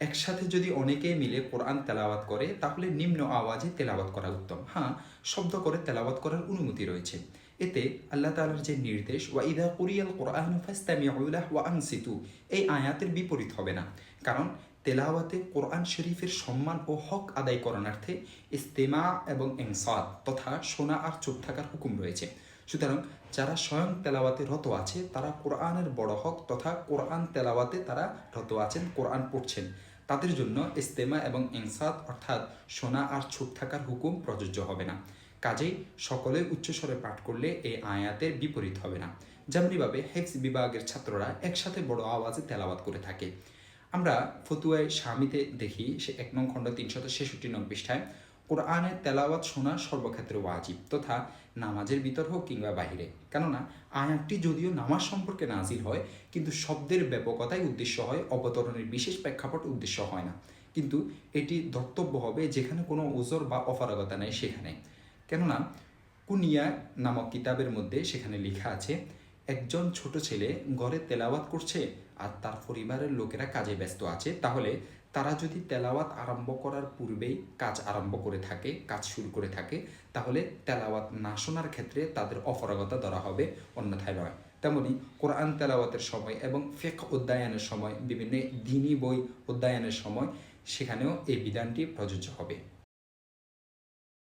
একসাথে যদি অনেকেই মিলে কোরআন তেলাওয়াত করে, তাহলে নিম্ন আওয়াজে তেলাওয়াত করা উত্তম। হ্যাঁ শব্দ করে তেলাওয়াত করার অনুমতি রয়েছে। এতে আল্লাহ তাআলার যে নির্দেশ, ওয়া ইদা কুরিয়াল কোরআন ফাস্তামিউ লাহ ওয়া আনসিতু, এই আয়াতের বিপরীত হবে না। কারণ তেলাওয়াতে কোরআন শরীফের সম্মান ও হক আদায় করণার্থে ইস্তেমা এবং এনসাদ তথা শোনা আর চুপ থাকার হুকুম রয়েছে। সুতরাং যারা স্বয়ং তেলাওয়াতে রত আছে, তারা কোরআনের বড় হক তথা কোরআন তেলাওয়াতে তারা রত আছেন, কোরআন পড়ছেন। তাদের জন্য ইস্তেমা এবং ইনসাদ অর্থাৎ সোনা আর ছুট থাকার হুকুম প্রযোজ্য হবে না। কাজেই সকলে উচ্চস্বরে পাঠ করলে এই আয়াতের বিপরীত হবে না। যেমনিভাবে হেক্স বিভাগের ছাত্ররা একসাথে বড় আওয়াজে তেলাবাদ করে থাকে। আমরা ফতুয়ায় স্বামীতে দেখি, সে এক নং খণ্ড তিনশত ছেষট্টি নং পৃষ্ঠায় কোরআনের তেলাওয়াত শোনা সর্বক্ষেত্রে ওয়াজিব, তথা নামাজের ভিতর হোক কিংবা বাহিরে। কেননা, আয়াতটি যদিও নামাজ সম্পর্কে নাজিল হয়, কিন্তু শব্দের ব্যাপকতাই উদ্দেশ্য হয়, অবতরণের বিশেষ প্রেক্ষাপট উদ্দেশ্য হয় না। কিন্তু এটি ধর্তব্য হবে যেখানে কোনো ওজোর বা অপারগতা নেই সেখানে। কেননা, কুনিয়া নামক কিতাবের মধ্যে সেখানে লেখা আছে, একজন ছোট ছেলে ঘরে তেলাওয়াত করছে আর তার পরিবারের লোকেরা কাজে ব্যস্ত আছে, তাহলে তারা যদি তেলাওয়াত আরম্ভ করার পূর্বেই কাজ আরম্ভ করে থাকে, কাজ শুরু করে থাকে, তাহলে তেলাওয়াত না শোনার ক্ষেত্রে তাদের অপরাগতা ধরা হবে, অন্যথায় নয়। তেমনি কোরআন তেলাওয়াতের সময় এবং ফেক অধ্যায়নের সময়, বিভিন্ন দিনী বই অধ্যায়নের সময়, সেখানেও এই বিধানটি প্রযোজ্য হবে।